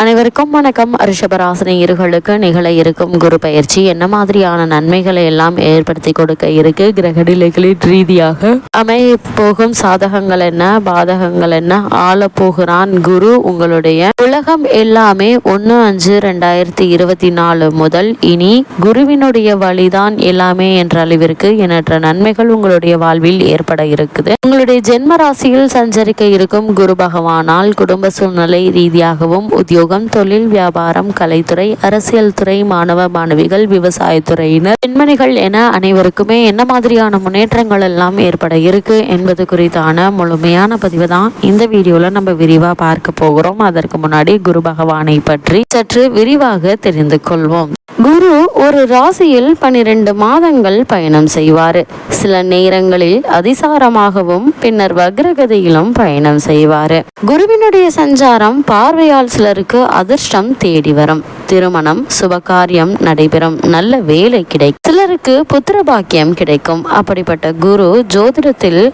அனைவருக்கும் வணக்கம். ரிஷபராசினியர்களுக்கு நிகழ இருக்கும் குரு பயிற்சி. என்ன மாதிரியான நன்மைகளை எல்லாம் ஏற்படுத்தி கொடுக்க இருக்கு? கிரக நிலைகளின் ரீதியாக அமைய போகும் சாதகங்கள் என்ன? பாதகங்கள் என்ன? ஆள போகிறான் குரு உங்களுடைய. உலகம் எல்லாமே ஒன்று அஞ்சு ரெண்டாயிரத்தி இருபத்தி நாலு முதல் இனி குருவினுடைய வழிதான் எல்லாமே என்ற அளவிற்கு எண்ணற்ற நன்மைகள் உங்களுடைய வாழ்வில் ஏற்பட இருக்குது. உங்களுடைய ஜென்ம ராசியில் சஞ்சரிக்க இருக்கும் குரு பகவானால் குடும்ப சூழ்நிலை ரீதியாகவும் உத்தியோகம் தொழில் வியாபாரம் கலைத்துறை அரசியல் துறை மாணவ மாணவிகள் விவசாயத்துறையினர் பெண்மணிகள் என அனைவருக்குமே என்ன மாதிரியான முன்னேற்றங்கள் எல்லாம் ஏற்பட இருக்கு என்பது குறித்தான முழுமையான பதிவு தான் இந்த வீடியோல நம்ம விரிவா பார்க்க போகிறோம். அதற்கு முன்னாடி குரு பகவானை பற்றி சற்று விரிவாக தெரிந்து கொள்வோம். குரு ஒரு ராசியில் பனிரெண்டு மாதங்கள் பயணம் செய்வார். சில நேரங்களில் அதிசாரமாகவும் பின்னர் வக்ரகதியிலும் பயணம் செய்வார். குருவினுடைய சஞ்சாரம் பார்வையால் சிலருக்கு அதிர்ஷ்டம் தேடி வரும். திருமணம் சுபகாரியம் நடைபெறும். நல்ல வேலை கிடைக்கும். சிலருக்கு புத்திர பாக்கியம் கிடைக்கும். அப்படிப்பட்ட குரு ஜோதிடத்தில்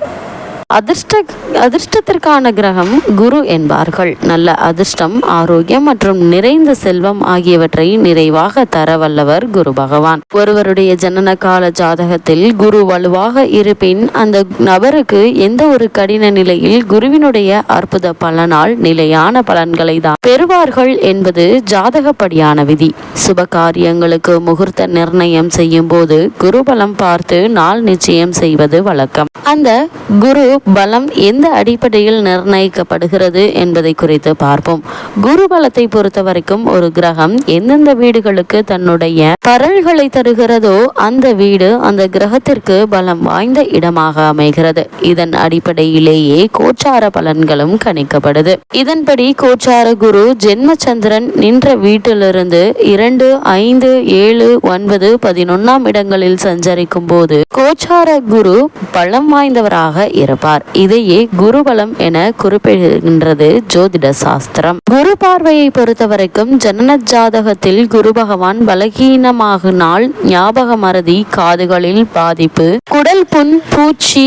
அதிர்ஷ்ட அதிர்ஷ்டத்திற்கான கிரகம் குரு என்பார்கள். நல்ல அதிர்ஷ்டம் ஆரோக்கியம் மற்றும் நிறைந்த செல்வம் ஆகியவற்றை நிறைவாக தர வல்லவர் குரு பகவான். ஒருவருடைய ஜனன கால ஜாதகத்தில் குரு வலுவாக இருப்பின் அந்த நபருக்கு எந்த ஒரு கடின நிலையில் குருவினுடைய அற்புத பலனால் நிலையான பலன்களை தான் பெறுவார்கள் என்பது ஜாதகப்படியான விதி. சுப காரியங்களுக்கு முகூர்த்த நிர்ணயம் செய்யும் போது குரு பலம் பார்த்து நாள் நிச்சயம் செய்வது வழக்கம். அந்த குரு பலம் எந்த அடிப்படையில் நிர்ணயிக்கப்படுகிறது என்பதை குறித்து பார்ப்போம். குரு பலத்தை பொறுத்த வரைக்கும் ஒரு கிரகம் எந்தெந்த வீடுகளுக்கு தன்னுடைய பரல்களை தருகிறதோ அந்த வீடு அந்த கிரகத்திற்கு பலம் வாய்ந்த இடமாக அமைகிறது. இதன் அடிப்படையிலேயே கோச்சார பலன்களும் கணிக்கப்படுது. இதன்படி கோச்சார குரு ஜென்மச்சந்திரன் நின்ற வீட்டிலிருந்து இரண்டு ஐந்து ஏழு ஒன்பது பதினொன்னாம் இடங்களில் சஞ்சரிக்கும் போது கோச்சார குரு பலம் வாய்ந்தவராக இருப்பார். இதையே குருபலம் என குறிப்பிடுகின்றது ஜோதிட சாஸ்திரம். குரு பார்வையை பொறுத்த வரைக்கும் ஜனன ஜாதகத்தில் குரு பகவான் பலகீனமாகினால் ஞாபக மறதி காதுகளில் பாதிப்பு குடல் புண் பூச்சி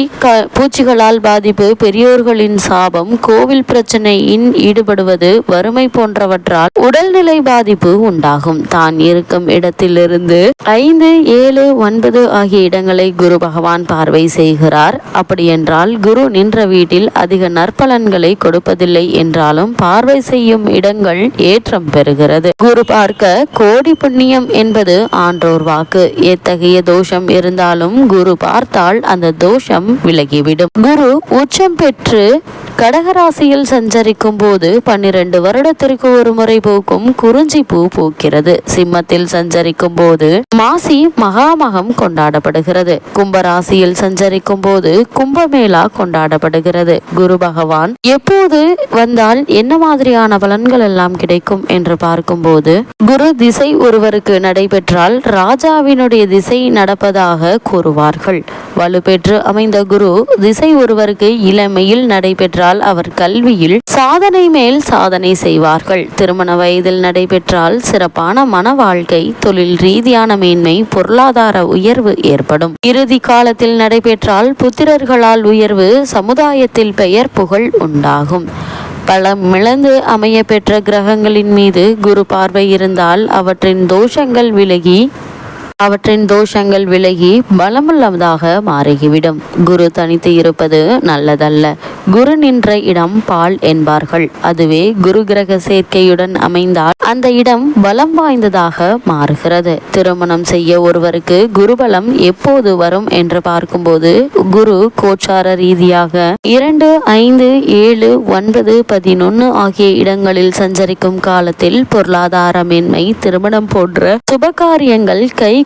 பூச்சிகளால் பாதிப்பு பெரியோர்களின் சாபம் கோவில் பிரச்சனையின் ஈடுபடுவது வறுமை போன்றவற்றால் உடல்நிலை பாதிப்பு உண்டாகும். தான் இருக்கும் இடத்திலிருந்து ஐந்து ஏழு ஒன்பது ஆகிய இடங்களை குரு பகவான் பார்வை செய்கிறார். அப்படியென்றால் குரு குரு நின்ற வீட்டில் அதிக நற்பலன்களை கொடுப்பதில்லை என்றாலும் பார்வை செய்யும் இடங்கள் ஏற்றம் பெறுகிறது. குரு பார்க்க கோடி புண்ணியம் என்பது ஆன்றோர் வாக்கு. எத்தகைய தோஷம் இருந்தாலும் குரு பார்த்தால் அந்த தோஷம் விலகிவிடும். குரு உச்சம் பெற்று கடகராசியில் சஞ்சரிக்கும் போது பன்னிரண்டு வருடத்திற்கு ஒரு முறை பூக்கும் குறிஞ்சி பூ பூக்கிறது. சிம்மத்தில் சஞ்சரிக்கும் போது மாசி மகாமகம் கொண்டாடப்படுகிறது. கும்பராசியில் சஞ்சரிக்கும் போது கும்பமேளா கொண்டாடப்படுகிறது. குரு பகவான் எப்போது வந்தால் என்ன மாதிரியான பலன்கள் எல்லாம் கிடைக்கும்? என்று பார்க்கும்போது குரு திசை ஒருவருக்கு நடைபெற்றால் ராஜாவினுடைய திசை நடப்பதாக கூறுவார்கள். வலுப்பெற்று அமைந்த குரு திசை ஒருவருக்கு இளமையில் நடைபெற்றால் அவர் கல்வியில் சாதனை மேல் சாதனை செய்வார்கள். திருமண வயதில் நடைபெற்றால் சிறப்பான மன வாழ்க்கை தொழில் ரீதியான மேன்மை பொருளாதார உயர்வு ஏற்படும். இறுதி காலத்தில் நடைபெற்றால் புத்திரர்களால் உயர்வு சமுதாயத்தில் பெயர் புகழ் உண்டாகும். பலமிழந்து அமைய பெற்ற கிரகங்களின் மீது குரு பார்வை இருந்தால் அவற்றின் தோஷங்கள் விலகி அவற்றின் தோஷங்கள் விலகி பலமுள்ளதாக மாறிவிடும். குரு தனித்து இருப்பது நல்லதல்ல. குரு நின்ற இடம் பால் என்பார்கள். அதுவே குரு கிரக சேர்க்கையுடன் அமைந்தால் அந்த இடம் பலம் வாய்ந்ததாக மாறுகிறது. திருமணம் செய்ய ஒருவருக்கு குருபலம் எப்போது வரும் என்று பார்க்கும்போது குரு கோச்சார ரீதியாக இரண்டு ஐந்து ஏழு ஒன்பது பதினொன்னு ஆகிய இடங்களில் சஞ்சரிக்கும் காலத்தில் பொருளாதாரமின்மை திருமணம் போன்ற சுபகாரியங்கள்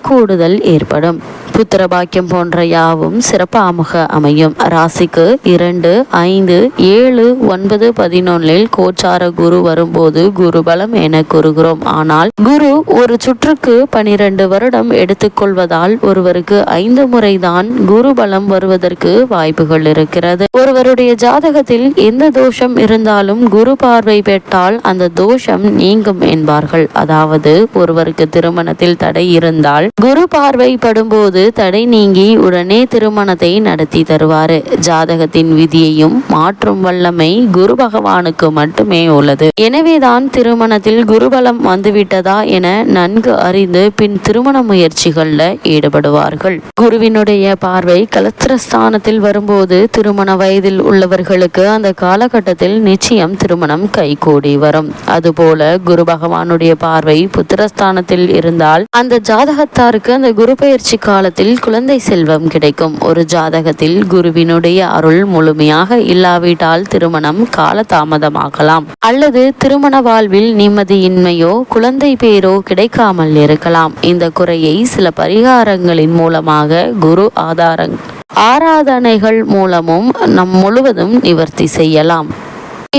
கூடுதல் ஏற்படும். புத்திர பாக்கியம் போன்ற யாவும் சிறப்பாக அமையும். ராசிக்கு இரண்டு ஐந்து ஏழு ஒன்பது பதினொன்னில் கோச்சார குரு வரும்போது குருபலம் என கூறுகிறோம். ஆனால் குரு ஒரு சுற்றுக்கு பனிரெண்டு வருடம் எடுத்துக்கொள்வதால் ஒருவருக்கு ஐந்து முறைதான் குரு பலம் வருவதற்கு வாய்ப்புகள் இருக்கிறது. ஒருவருடைய ஜாதகத்தில் எந்த தோஷம் இருந்தாலும் குரு பார்வை பெற்றால் அந்த தோஷம் நீங்கும் என்பார்கள். அதாவது ஒருவருக்கு திருமணத்தில் தடை இருந்தால் இருந்தால் குரு பார்வை படும்போது தடை நீங்கி உடனே திருமணத்தை நடத்தி தருவார் ஜாதகத்தின் விதியையும் மாற்றும் வல்லமை குரு பகவானுக்கு மட்டுமே உள்ளது. எனவேதான் திருமணத்தில் குருபலம் வந்துவிட்டதா என நன்கு அறிந்து பின் திருமண முயற்சிகள்ல ஈடுபடுவார்கள். குருவினுடைய பார்வை கலத்திரஸ்தானத்தில் வரும்போது திருமண வயதில் உள்ளவர்களுக்கு அந்த காலகட்டத்தில் நிச்சயம் திருமணம் கைகூடி வரும். அதுபோல குரு பகவானுடைய பார்வை புத்திரஸ்தானத்தில் இருந்தால் அந்த ஜாதகத்தாருக்கு அந்த குரு பயிற்சி காலத்தில் குழந்தை செல்வம் கிடைக்கும். ஒரு ஜாதகத்தில் குருவினுடைய அருள் முழுமையாக இல்லாவிட்டால் திருமணம் காலதாமதமாகலாம். அல்லது திருமண வாழ்வில் நிம்மதியின்மையோ குழந்தை பேரோ கிடைக்காமல் இருக்கலாம். இந்த குறையை சில பரிகாரங்களின் மூலமாக குரு ஆதாரங் ஆராதனைகள் மூலமும் நம் முழுவதும் நிவர்த்தி செய்யலாம்.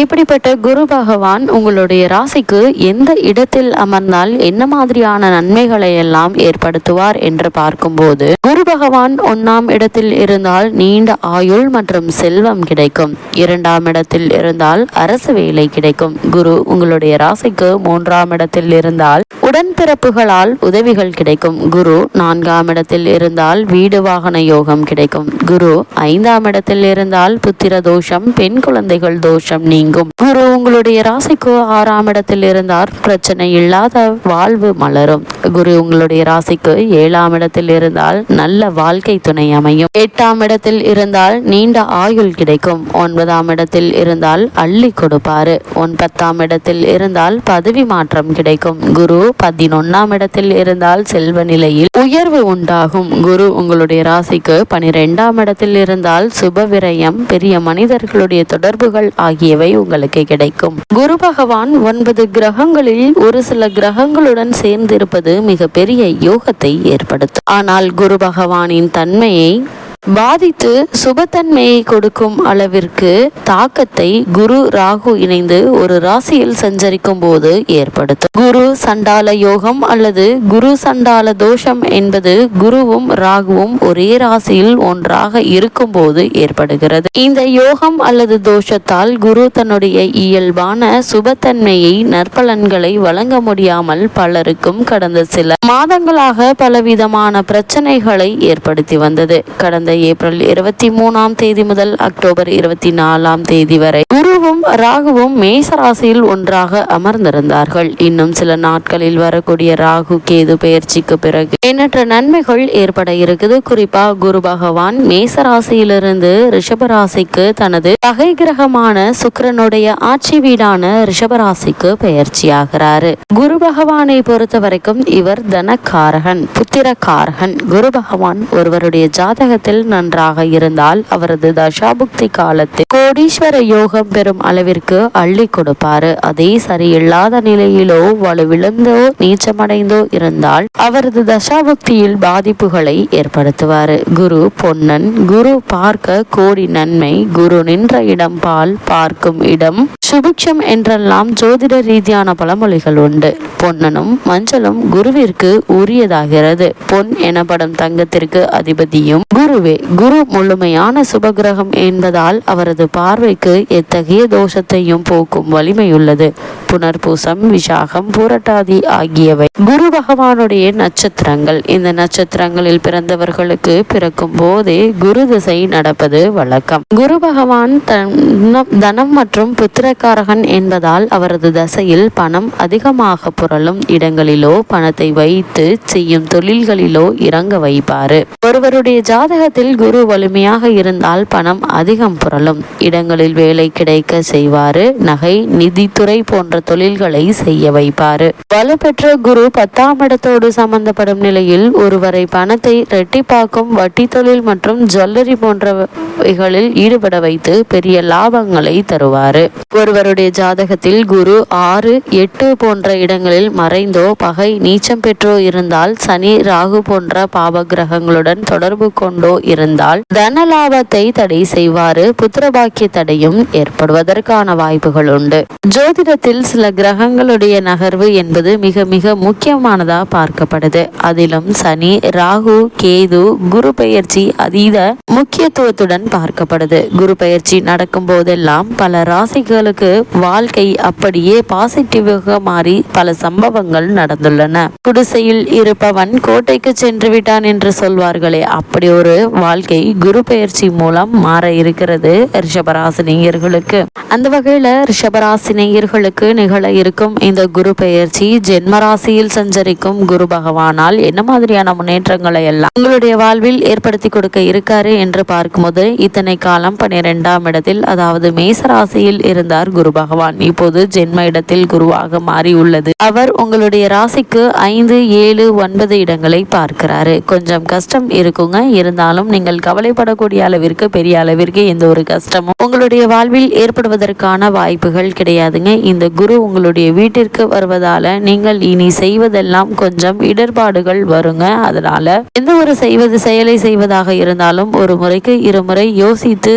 இப்படிப்பட்ட குரு பகவான் உங்களுடைய ராசிக்கு எந்த இடத்தில் அமர்ந்தால் என்ன மாதிரியான நன்மைகளை எல்லாம் ஏற்படுத்துவார் என்று பார்க்கும்போது குரு பகவான் ஒன்னாம் இடத்தில் இருந்தால் நீண்ட ஆயுள் மற்றும் செல்வம் கிடைக்கும். இரண்டாம் இடத்தில் இருந்தால் அரசு வேலை கிடைக்கும். குரு உங்களுடைய ராசிக்கு மூன்றாம் இடத்தில் இருந்தால் உடன்பிறப்புகளால் உதவிகள் கிடைக்கும். குரு நான்காம் இடத்தில் இருந்தால் வீடு வாகன யோகம் கிடைக்கும். குரு ஐந்தாம் இடத்தில் இருந்தால் புத்திர தோஷம் பெண் குழந்தைகள் தோஷம் நீங்க நீங்கும். குரு உங்களுடைய ராசிக்கு ஆறாம் இடத்தில் இருந்தால் பிரச்சனை இல்லாத வாழ்வு மலரும். குரு உங்களுடைய ராசிக்கு ஏழாம் இடத்தில் இருந்தால் நல்ல வாழ்க்கை துணை அமையும். எட்டாம் இடத்தில் இருந்தால் நீண்ட ஆயுள் கிடைக்கும். ஒன்பதாம் இடத்தில் இருந்தால் அள்ளி கொடுப்பாரு. ஒன்பத்தாம் இடத்தில் இருந்தால் பதவி மாற்றம் கிடைக்கும். குரு பதினொன்னாம் இடத்தில் இருந்தால் செல்வ நிலையில் உயர்வு உண்டாகும். குரு உங்களுடைய ராசிக்கு பனிரெண்டாம் இடத்தில் இருந்தால் சுப விரயம் பெரிய மனிதர்களுடைய தொடர்புகள் ஆகியவை உங்களுக்கு கிடைக்கும். குரு பகவான் ஒன்பது கிரகங்களில் ஒரு சில கிரகங்களுடன் சேர்ந்திருப்பது மிக பெரிய யோகத்தை ஏற்படுத்தும். ஆனால் குரு பகவானின் தன்மையை பாதித்து சுபத்தன்மையை கொடுக்கும் அளவிற்கு தாக்கத்தை குரு ராகு இணைந்து ஒரு ராசியில் சஞ்சரிக்கும் போது ஏற்படுத்தும். குரு சண்டால யோகம் அல்லது குரு சண்டால தோஷம் என்பது குருவும் ராகுவும் ஒரே ராசியில் ஒன்றாக இருக்கும் போது ஏற்படுகிறது. இந்த யோகம் அல்லது தோஷத்தால் குரு தன்னுடைய இயல்பான சுபத்தன்மையை நற்பலன்களை வழங்க முடியாமல் பலருக்கும் கடந்த சில மாதங்களாக பலவிதமான பிரச்சனைகளை ஏற்படுத்தி வந்தது. கடந்த கடந்த ஏப்ரல் இருபத்தி மூணாம் தேதி முதல் அக்டோபர் இருபத்தி நாலாம் தேதி வரை குருவும் ராகுவும் மேச ராசியில் ஒன்றாக அமர்ந்திருந்தார்கள். இன்னும் சில நாட்களில் வரக்கூடிய ராகு கேது பயிற்சிக்கு பிறகு எண்ணற்ற நன்மைகள் ஏற்பட இருக்குது. குறிப்பா குரு பகவான் மேச ராசியிலிருந்து ரிஷபராசிக்கு தனது பகை கிரகமான சுக்கரனுடைய ஆட்சி வீடான ரிஷபராசிக்கு பெயர்ச்சியாகிறாரு குரு பகவானை பொறுத்த வரைக்கும் இவர் தனக்காரகன் புத்திரக்காரகன். குரு பகவான் ஒருவருடைய ஜாதகத்தில் நன்றாக இருந்தால் அவரது தசாபுக்தி காலத்தில் கோடீஸ்வர யோகம் பெறும் அளவிற்கு அள்ளி கொடுப்பாரு. அதே சரியில்லாத நிலையிலோ வலுவிழந்தோ நீச்சமடைந்தோ இருந்தால் அவரது தசாபுக்தியில் பாதிப்புகளை ஏற்படுத்துவார். குரு பொன்னன் குரு பார்க்க கோடி நன்மை குரு நின்ற இடம் பால் பார்க்கும் இடம் சுபிக்ஷம் என்றெல்லாம் ஜோதிட ரீதியான பழமொழிகள் உண்டு. பொன்னனும் மஞ்சளும் குருவிற்கு உரியதாகிறது. பொன் எனப்படும் தங்கத்திற்கு அதிபதியும் குருவே குரு முழுமையான சுபகிரகம் என்பதால் அவரது பார்வைக்கு எத்தகைய தோஷத்தையும் போக்கும் வலிமையுள்ளது. புனர்பூசம் விசாகம் பூரட்டாதி ஆகியவை குரு பகவானுடைய நட்சத்திரங்கள். இந்த நட்சத்திரங்களில் பிறந்தவர்களுக்கு பிறக்கும் போதே குரு திசை நடப்பது வழக்கம். குரு பகவான் தனம் தனம் மற்றும் புத்திரக்காரகன் என்பதால் அவரது தசையில் பணம் அதிகமாக புரளும் இடங்களிலோ பணத்தை வைத்து செய்யும் தொழில்களிலோ இறங்க வைப்பாரு. ஒருவருடைய ஜாதகத்தில் குரு வலிமையாக இருந்தால் பணம் அதிகம் புரளும். இடங்களில் வேலை கிடைக்க செய்வாரு. நகை நிதித்துறை போன்ற தொழில்களை செய்ய வைப்பாரு. வலுப்பெற்ற குரு பத்தாம் இடத்தோடு சம்பந்தப்படும் நிலையில் ஒருவரை பணத்தை இரட்டிப்பாக்கும் வட்டி தொழில் மற்றும் ஜுவல்லரி போன்றவைகளில் ஈடுபட வைத்து பெரிய லாபங்களை தருவாரு. ஒருவருடைய ஜாதகத்தில் குரு ஆறு எட்டு போன்ற இடங்களில் மறைந்தோ பகை நீச்சம் பெற்றோ இருந்தால் சனி ராகு போன்ற பாப கிரகங்களுடன் தொடர்பு கொண்டோ இருந்தால் தனலாபத்தை தடை செய்வாறு புத்திரபாக்கிய தடையும் ஏற்படுவதற்கான வாய்ப்புகள் உண்டு. ஜோதிடத்தில் சில கிரகங்களுடைய நகர்வு என்பது மிக மிக முக்கியமானதா பார்க்கப்படுது. அதிலும் சனி ராகு கேது குரு பெயர்ச்சி அதீத முக்கியத்துவத்துடன் பார்க்கப்படுது. குரு பயிற்சி நடக்கும் போதெல்லாம் பல ராசிகளுக்கு வாழ்க்கை அப்படியே பாசிட்டிவாக மாறி பல சம்பவங்கள் நடந்துள்ளன. குடிசையில் இருப்பவன் கோட்டைக்கு சென்று விட்டான் என்று சொல்வார்களே அப்படி ஒரு வாழ்க்கை குரு பெயர்ச்சி மூலம் மாற இருக்கிறது ரிஷபராசினியர்களுக்கு அந்த வகையில ரிஷபராசினியர்களுக்கு நிகழ இருக்கும் இந்த குரு பெயர்ச்சி ஜென்மராசியில் சஞ்சரிக்கும் குரு பகவானால் என்ன மாதிரியான முன்னேற்றங்களை எல்லாம் உங்களுடைய வாழ்வில் ஏற்படுத்தி கொடுக்க இருக்காரு என்று பார்க்கும்போது இத்தனை காலம் பனிரெண்டாம் இடத்தில் அதாவது மேச ராசியில் இருந்தார் குரு பகவான். இப்போது ஜென்ம இடத்தில் குருவாக மாறி உள்ளது. அவர் உங்களுடைய ராசிக்கு ஐந்து ஏழு ஒன்பது இடங்களை பார்க்கிறாரு. கொஞ்சம் கஷ்டம் இருக்குங்க. இருந்தாலும் நீங்கள் கவலைப்படக்கூடிய அளவிற்கு பெரிய அளவிற்கு எந்த ஒரு கஷ்டமும் உங்களுடைய வாழ்வில் ஏற்படுவதற்கான வாய்ப்புகள் கிடையாதுங்க. இந்த குரு உங்களுடைய வீட்டிற்கு வருவதால நீங்கள் இனி செய்வதெல்லாம் கொஞ்சம் இடர்பாடுகள் வருங்க. அதனால எந்த ஒரு செய்வது செயலை செய்வதாக இருந்தாலும் ஒரு முறைக்கு இருமுறை யோசித்து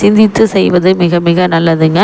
சிந்தித்து செய்வது மிக மிக நல்லதுங்க.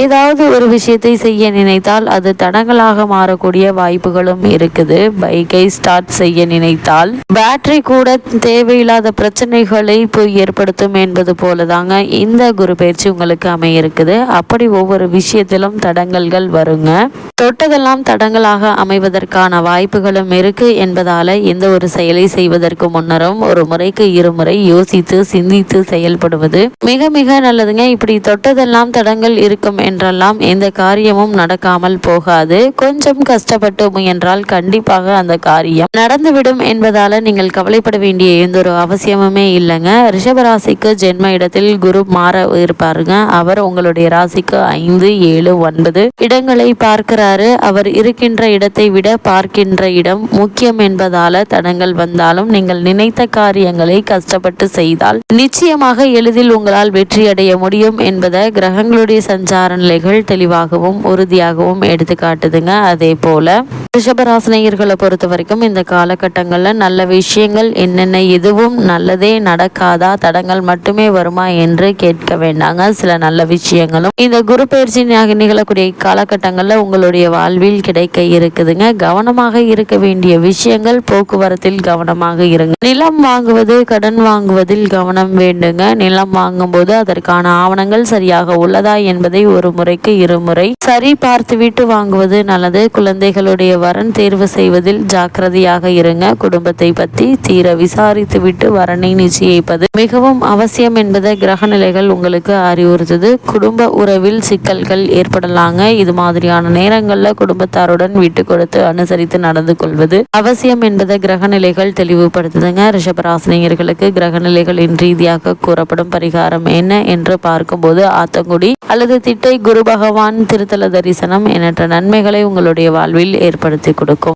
ஏதாவது ஒரு விஷயத்தை செய்ய நினைத்தால் அது தடங்களாக மாறக்கூடிய வாய்ப்புகளும் இருக்குது. பைக்கை ஸ்டார்ட் செய்ய நினைத்தால் பேட்டரி கூட தேவையில்லாத பிரச்சனை பிரச்சனைகளை போய் ஏற்படுத்தும் என்பது போலதாங்க இந்த குரு பயிற்சி உங்களுக்கு அமைய இருக்குது. அப்படி ஒவ்வொரு விஷயத்திலும் தடங்கல்கள் வருங்க. தொட்டதெல்லாம் தடங்களாக அமைவதற்கான வாய்ப்புகளும் இருக்கு என்பதால எந்த ஒரு செயலை செய்வதற்கு முன்னரும் ஒரு முறைக்கு இருமுறை யோசித்து சிந்தித்து செயல்படுவது மிக மிக நல்லதுங்க. இப்படி தொட்டதெல்லாம் தடங்கள் இருக்கும் என்றெல்லாம் எந்த காரியமும் நடக்காமல் போகாது. கொஞ்சம் கஷ்டப்பட்டு முயன்றால் கண்டிப்பாக அந்த காரியம் நடந்துவிடும் என்பதால நீங்கள் கவலைப்பட வேண்டிய எந்த ஒரு அவசியமுமே இல்லைங்க. ரிஷபராசிக்கு ஜென்ம இடத்தில் குரு மாற இருப்பாருங்க. அவர் உங்களுடைய ராசிக்கு ஐந்து ஏழு ஒன்பது இடங்களை பார்க்கிறார். சொல்றாரு அவர் இருக்கின்ற இடத்தை விட பார்க்கின்ற இடம் முக்கியம் என்பதால தடங்கள் வந்தாலும் நீங்கள் நினைத்த காரியங்களை கஷ்டப்பட்டு செய்தால் நிச்சயமாக எளிதில் உங்களால் வெற்றி அடைய முடியும் என்பதை கிரகங்களுடைய சஞ்சார நிலைகள் தெளிவாகவும் உறுதியாகவும் எடுத்து காட்டுதுங்க அதே போல ரிஷபராசினியர்களை பொறுத்த வரைக்கும் இந்த காலகட்டங்களில் நல்ல விஷயங்கள் என்னென்ன எதுவும் நல்லதே நடக்காதா தடங்கள் மட்டுமே வருமா என்று கேட்க வேண்டாங்க. சில நல்ல விஷயங்களும். இந்த குரு பயிற்சி நிகழக்கூடிய காலகட்டங்களில் உங்களுடைய வாழ்வில் கிடைக்க இருக்குதுங்க. கவனமாக இருக்க வேண்டிய விஷயங்கள் போக்குவரத்தில் கவனமாக இருங்க. நிலம் வாங்குவது கடன் வாங்குவதில் கவனம் வேண்டுங்க. நிலம் வாங்கும் போது அதற்கான ஆவணங்கள் சரியாக உள்ளதா என்பதை ஒரு முறைக்கு இருமுறை சரி பார்த்துவிட்டு வாங்குவது நல்லது. குழந்தைகளுடைய வரன் தேர்வு செய்வதில் ஜாக்கிரதையாக இருங்க. குடும்பத்தை பற்றி தீர விசாரித்து விட்டு வரனை நிச்சயிப்பது மிகவும் அவசியம் என்பதை கிரக நிலைகள் உங்களுக்கு அறிவுறுத்துது. குடும்ப உறவில் சிக்கல்கள் ஏற்படலாங்க. இது மாதிரியான நேரங்களில் குடும்பத்தாருடன் விட்டு கொடுத்து அனுசரித்து நடந்து கொள்வது அவசியம் என்பதை கிரகநிலைகள் தெளிவுபடுத்துதுங்க. ரிஷபராசினியர்களுக்கு கிரகநிலைகளின் ரீதியாக கூறப்படும் பரிகாரம் என்ன என்று பார்க்கும்போது ஆத்தங்குடி அல்லது திட்டை குரு பகவான் திருத்தல தரிசனம் எண்ணற்ற நன்மைகளை உங்களுடைய வாழ்வில் ஏற்படுத்தி கொடுக்கும்